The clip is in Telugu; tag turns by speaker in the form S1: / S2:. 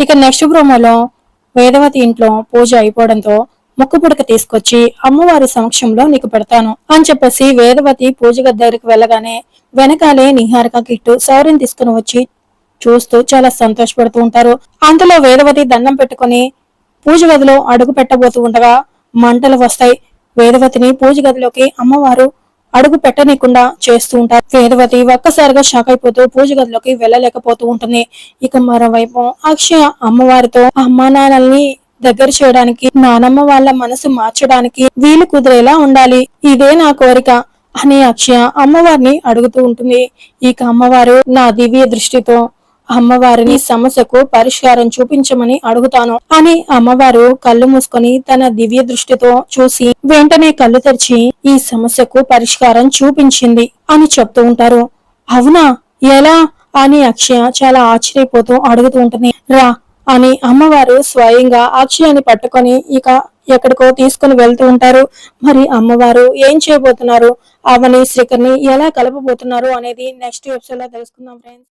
S1: ఇక నెక్స్ట్ ప్రోమోలో వేదవతి ఇంట్లో పూజ అయిపోవడంతో ముక్కు పుడక తీసుకొచ్చి అమ్మవారి సమక్షంలో నీకు పెడతాను అని చెప్పేసి వేదవతి పూజ గది దగ్గరికి వెళ్ళగానే వెనకాలే నిహారిక కిట్టు సౌర్యం తీసుకుని వచ్చి చూస్తూ చాలా సంతోషపడుతూ ఉంటారు. అంతలో వేదవతి దండం పెట్టుకొని పూజ గదిలో అడుగు పెట్టబోతూ ఉండగా మంటలు వస్తాయి. వేదవతిని పూజ గదిలోకి అమ్మవారు అడుగు పెట్టనీయకుండా చేస్తూ ఉంటారు. వేదవతి ఒక్కసారిగా షాక్ అయిపోతూ పూజ గదిలోకి వెళ్ళలేకపోతూ ఉంటుంది. ఇక మరోవైపు అక్షయ అమ్మవారితో అమ్మా నాన్నల్ని దగ్గర చేయడానికి నానమ్మ వాళ్ళ మనసు మార్చడానికి వీలు కుదిరేలా ఉండాలి. ఇదే నా కోరిక అని అక్షయ అమ్మవారిని అడుగుతూ ఉంటుంది. ఇక అమ్మవారు నా దివ్య దృష్టితో అమ్మవారిని సమస్యకు పరిష్కారం చూపించమని అడుగుతాను. అని అమ్మవారు కళ్ళు మూసుకొని తన దివ్య దృష్టితో చూసి వెంటనే కళ్ళు తెరిచి ఈ సమస్యకు పరిష్కారం చూపించింది అని చెప్తూ ఉంటారు. అవునా? ఎలా? అని అక్షయ చాలా ఆశ్చర్యపోతూ అడుగుతూ ఉంటుంది. రా అని అమ్మవారు స్వయంగా అక్షయాన్ని పట్టుకొని ఇక ఎక్కడికో తీసుకుని వెళ్తూ ఉంటారు. మరి అమ్మవారు ఏం చేయబోతున్నారు? అవని శ్రీకర్ని ఎలా కలపబోతున్నారు అనేది నెక్స్ట్ ఎపిసోడ్లో తెలుసుకుందాం ఫ్రెండ్స్